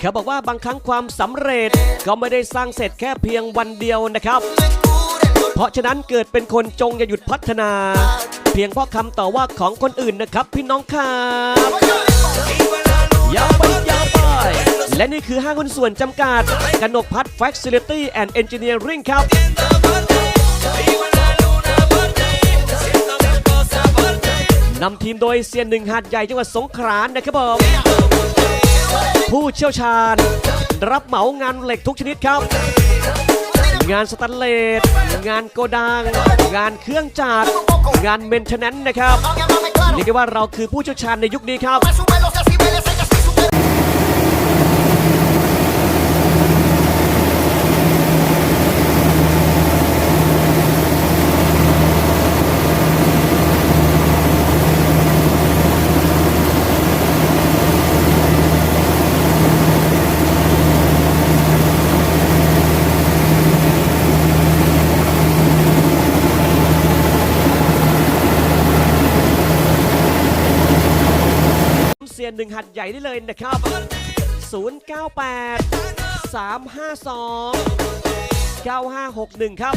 เขาบอกว่าบางครั้งความสำเร็จก็ไม่ได้สร้างเสร็จแค่เพียงวันเดียวนะครับ เพราะฉะนั้นเกิดเป็นคนจงอย่าหยุดพัฒนา เพียงเพราะคำต่อว่าของคนอื่นนะครับ พี่น้องครับยาไปยาไปและนี่คือห้างหุ้นส่วนจำกัดกนกพัฒน์ Facility and Engineering ครับนำทีมโดยเซียนหนึ่งหาดใหญ่จังหวัดสงขลานะครับผม ผู้เชี่ยวชาญ รับเหมางานเหล็กทุกชนิดครับ งานสแตนเลสงานโกดัง งานเครื่องจักรงานเมนเทนแนนนะครับเรียกได้ว่าเราคือผู้เชี่ยวชาญในยุคนี้ครับ ซียนหนึ่งหัดใหญ่ได้เลยนะครับ 098 352 9561 ครับ